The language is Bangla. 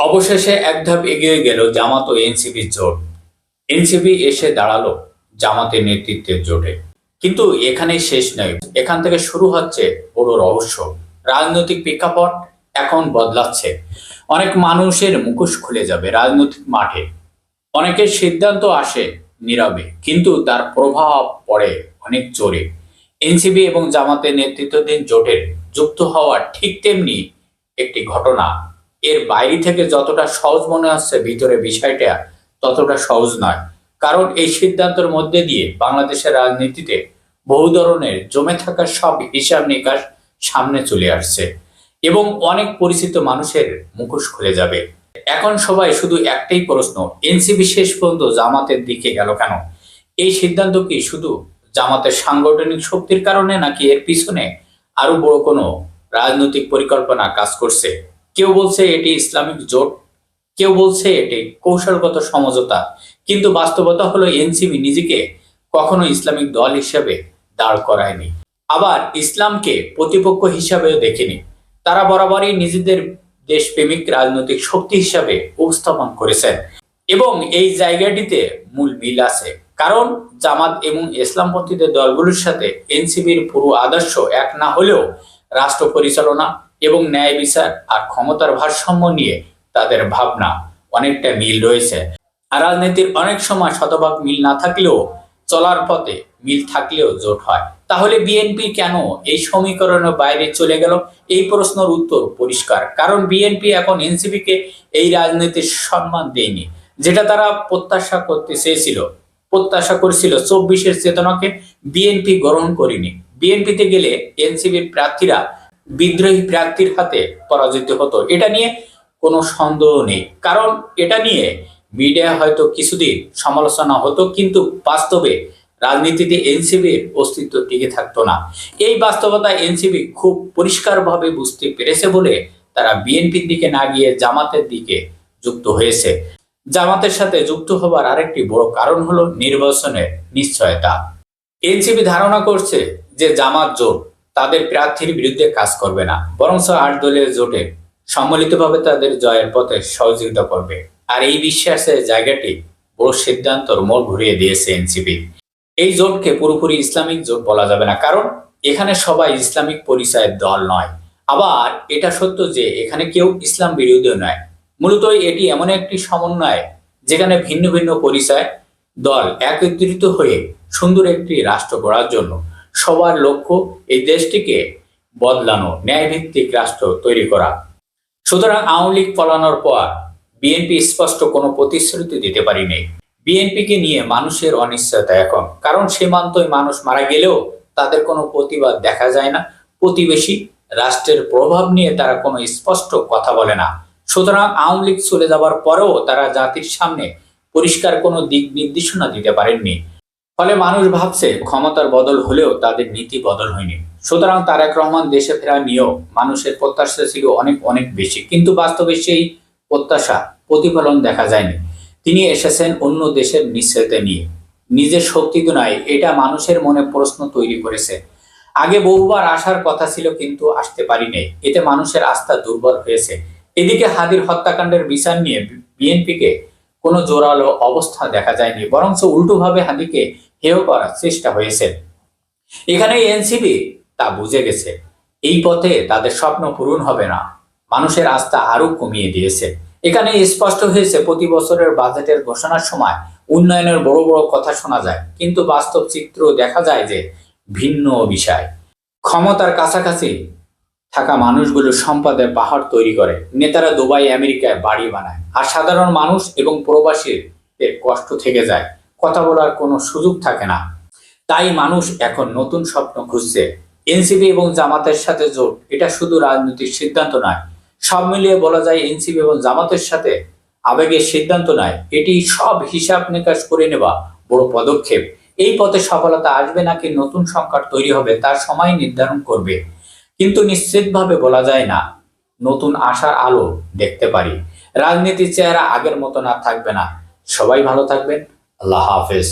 অবশেষে এক ধাপ এগিয়ে গেল জামাত ও এনসিপির জোট। এনসিপি এসে দাঁড়াল জামাতের নেতৃত্বের জোটে। কিন্তু এখানেই শেষ নয়। এখান থেকে শুরু হচ্ছে বড় রহস্য। রাজনৈতিক প্রেক্ষাপট এখন বদলাচ্ছে। অনেক মানুষের মুখোশ খুলে যাবে রাজনৈতিক মাঠে। অনেকের সিদ্ধান্ত আসে নীরবে, কিন্তু তার প্রভাব পড়ে অনেক জোরে। এনসিপি এবং জামাতের নেতৃত্বাধীন জোটের যুক্ত হওয়া ঠিক তেমনি একটি ঘটনা এর বাইরে থেকে যতটা সহজ মনে হচ্ছে ভিতরে বিষয়টা, ততটা সহজ নয়। কারণ এই সিদ্ধান্তের মধ্যে দিয়ে বাংলাদেশের রাজনীতিতে বহু ধরনের জমে থাকা সব হিসাব নিকাশ সামনে চলে আসছে এবং অনেক পরিচিত মানুষের মুখোশ খুলে যাবে। এখন সবাই শুধু একটাই প্রশ্ন এনসিবি শেষ পর্যন্ত জামাতের দিকে গেল কেন? এই সিদ্ধান্ত কি শুধু জামাতের সাংগঠনিক শক্তির কারণে নাকি এর পিছনে আরও বড় কোনো রাজনৈতিক পরিকল্পনা কাজ করছে? কেউ বলছে এটি ইসলামিক জোট, কেউ বলছে এটি কৌশলগত সমঝোতা, কিন্তু বাস্তবতা হলো এনসিবি নিজেকে কখনো ইসলামিক দল হিসেবে দাঁড় করায়নি। আবার ইসলামকে প্রতিপক্ষ হিসাবেও দেখেনি। তারা বরাবরই নিজেদের দেশপ্রেমিক রাজনৈতিক শক্তি হিসাবে উপস্থাপন করেছেন। এবং এই জায়গাটিতে মূল মিল আছে। কারণ জামাত এবং ইসলামপন্থীদের দলগুলোর সাথে এনসিবির পুরো আদর্শ এক না হলেও রাষ্ট্র পরিচালনা এবং ন্যায় বিচার আর ক্ষমতার ভারসাম্য নিয়ে তাদের ভাবনা অনেকটা মিল রয়েছে। আর রাজনীতির অনেক সময় শতভাগ মিল না থাকলেও চলার পথে মিল থাকলেও জোট হয়। তাহলে বিএনপি কেন এই সমীকরণের বাইরে চলে গেল? এই প্রশ্নের উত্তর পরিষ্কার। কারণ বিএনপি এখন এনসিপিকে এই রাজনীতির সম্মান দেয়নি। যেটা তারা প্রত্যাশা করতে চেয়েছিল, প্রত্যাশা করেছিল চব্বিশের চেতনাকে বিএনপি গ্রহণ করেনি। বিএনপিতে গেলে এনসিপির প্রার্থীরা বিদ্রোহী প্রার্থীর হাতে পরাজিত হতো। এটা নিয়ে কোনো সন্দেহ নেই। কারণ এটা নিয়ে মিডিয়া হয়তো কিছুদিন সমালোচনা হতো, কিন্তু বাস্তবে রাজনীতিতে এনসিবির অস্তিত্ব টিকে থাকতো না। এই বাস্তবতা এনসিবি খুব পরিষ্কারভাবে বুঝতে পেরেছে বলে তারা বিএনপির দিকে না গিয়ে জামাতের দিকে যুক্ত হয়েছে। জামাতের সাথে যুক্ত হবার আরেকটি বড় কারণ হলো নির্বাচনের নিশ্চয়তা। এনসিপি ধারণা করছে যে জামাত জোট তাদের প্রার্থীর বিরুদ্ধে কাজ করবে না। বরং আট দলের জোটে সম্মিলিতভাবে তাদের জয়ের পথে সহযোগিতা করবে। আর এই বিশ্বাসের জায়গাটি বড় সিদ্ধান্তর মোড় ঘুরিয়ে দিয়েছে এনসিপি। এই জোটকে পুরোপুরি ইসলামিক জোট বলা যাবে না। কারণ এখানে সবাই ইসলামিক পরিচয়ের দল নয়। আবার এটা সত্য যে এখানে কেউ ইসলাম বিরোধী নয়। মূলত এটি এমন একটি সমন্বয় যেখানে ভিন্ন ভিন্ন পরিচয় দল একত্রিত হয়ে সুন্দর একটি রাষ্ট্র গড়ার জন্য সবার লক্ষ্য এই দেশটিকে বদলানো, ন্যায়ভিত্তিক রাষ্ট্র তৈরি করা। সুতরাং আওয়ামী লীগ পলানোর পর বিএনপি স্পষ্ট কোনো প্রতিশ্রুতি দিতে পারিনি। বিএনপিকে নিয়ে মানুষের অনিশ্চয়তা এখন। কারণ সীমান্তয় মানুষ মারা গেলেও তাদের কোনো প্রতিবাদ দেখা যায় না। প্রতিবেশী রাষ্ট্রের প্রভাব নিয়ে তারা কোনো স্পষ্ট কথা বলে না। সুতরাং আওয়ামী লীগ চলে যাওয়ার পরেও তারা জাতির সামনে পরিষ্কার কোনো দিক নির্দেশনা দিতে পারেননি। ফলে মানুষ ভাবছে, ক্ষমতার বদল হলেও তাদের নীতি বদল হয়নি। সুতরাং তারেক রহমান দেশে ফেরা নিয়েও মানুষের প্রত্যাশা ছিল অনেক অনেক বেশি। কিন্তু বাস্তবে সেই প্রত্যাশা, প্রতিফলন দেখা যায়নি। তিনি এসেছেন অন্য দেশের নিশ্চয়তা নিয়ে। নিজের শক্তি তো নয় এটা মানুষের মনে প্রশ্ন তৈরি করেছে। আগে বহুবার আসার কথা ছিল কিন্তু আসতে পারিনি। এতে মানুষের আস্থা দুর্বল হয়েছে। এদিকে হাদির হত্যাকাণ্ডের বিচার নিয়ে বিএনপিকে কোনো জোরালো অবস্থা দেখা যায়নি, বরঞ্চ উল্টোভাবে হাদিকে হেয় করার চেষ্টা হয়েছে। এখানে এনসিবি তা বুঝে গেছে। এই পথে তাদের স্বপ্ন পূরণ হবে না। মানুষের আস্থা আরও কমিয়ে দিয়েছে। এখানে স্পষ্ট হয়েছে, প্রতি বছরের বাজেটের ঘোষণার সময় উন্নয়নের বড় বড় কথা শোনা যায়, কিন্তু বাস্তব চিত্র দেখা যায় যে ভিন্ন বিষয়। ক্ষমতার কাছাকাছি থাকা মানুষগুলো সম্পদের পাহাড় তৈরি করে। নেতারা দুবাই, আমেরিকায় বাড়ি বানায়। আর সাধারণ মানুষ এবং প্রবাসীদের কষ্ট থেকে যায়। কথা বলার কোনো সুযোগ থাকে না। তাই মানুষ এখন নতুন স্বপ্ন খুঁজছে। এনসিপি এবং জামাতের সাথে জোট, এটা শুধু রাজনৈতিক সিদ্ধান্ত নয়। সব মিলিয়ে বলা যায় এনসিপি এবং জামাতের সাথে আবেগের সিদ্ধান্ত নয়। এটি সব হিসাব নিকাশ করে নেওয়া বড় পদক্ষেপ। এই পথে সফলতা আসবে নাকি নতুন সংকট তৈরি হবে তার সময় নির্ধারণ করবে। কিন্তু নিশ্চিতভাবে বলা যায় না, নতুন আশার আলো দেখতে পারি। রাজনীতির চেহারা আগের মতো না থাকবে না। সবাই ভালো থাকবেন। আল্লাহ হাফেজ।